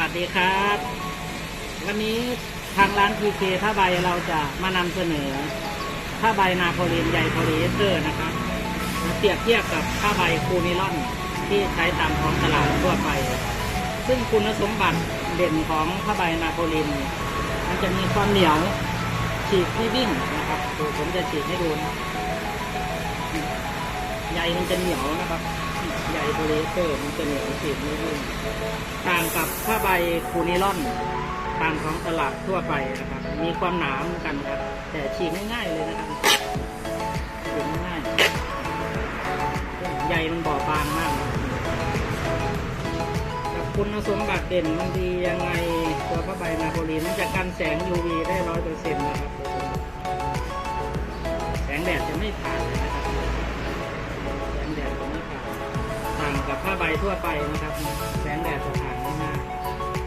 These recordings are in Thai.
วัสดีครับ วันนี้ทางร้านพีเคผ้าใบเราจะมานำเสนอผ้าใบนาโพลีนใยโพลีเอสเตอร์นะครับมาเปรียบเทียบกับผ้าใบคูนิลอนที่ใช้ตามท้องตลาดทั่วไป ซึ่งคุณสมบัติเด่นของผ้าใบนาโพลีนมันจะมีความเหนียวฉีกไม่วิ่งนะครับผมจะฉีกให้ดูนะใยมันจะเหนียวนะครับใยโพลีเอสเตอร์มันจะเหนียวฉีกไม่วิ่ง ต่างกับผ้าใบคูนิลอนตามท้องตลาดทั่วไปนะครับ มีความหนาเหมือนกันครับ แต่ฉีกง่ายๆเลยนะครับฉีกง่ายๆใยมันบอบางมากกับคุณสมบัติเด่นมันดียังไงตัวผ้าใบนาโปลีมันจะกันแสง UV ได้ร้อยเปอร์เซ็นต์นะครับ แสงแดดจะไม่ผ่านนะครับ ผ้าใบทั่วไปนะครับแสงแดดจะผ่านไม่มาก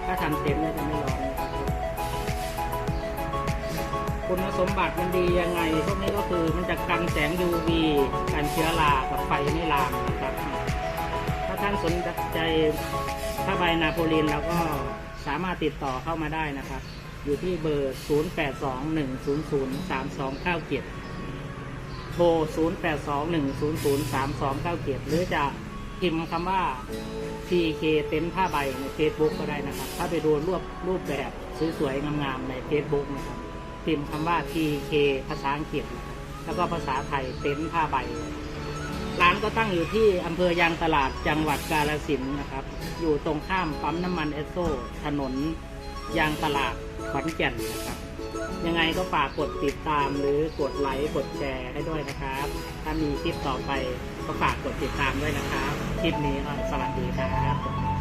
ถ้าทำเต็มเนี่ยจะไม่ร้อนนะครับคุณสมบัติมันดียังไง พวกนี้ก็คือมันจะกันแสง UV กันเชื้อรากับไฟไม่ลามนะครับ ถ้าท่านสนใจผ้าใบนาโปลีนเราก็สามารถติดต่อเข้ามาได้นะครับ อยู่ที่เบอร์ 0821003297 โทร 0821003297 หรือจะ พิมพ์คำว่า PK เต็นท์ผ้าใบใน Facebook ก็ได้นะครับ ถ้าไปดูรูปรูปแบบสวยๆงามๆใน Facebook นะครับ พิมพ์คำว่า PK ภาษาอังกฤษนะครับแล้วก็ภาษาไทยเต็นท์ผ้าใบ ร้านก็ตั้งอยู่ที่อำเภอยางตลาดจังหวัดกาฬสินธุ์นะครับ อยู่ตรงข้ามปั๊มน้ำมันเอสโซถนนยางตลาดขอนแก่นนะครับ ยังไงก็ฝากกดติดตามหรือกดไลค์กดแชร์ให้ด้วยนะครับ ถ้ามีคลิปต่อไปก็ฝากกดติดตามด้วยนะครับ คลิปนี้ก็สวัสดีครับ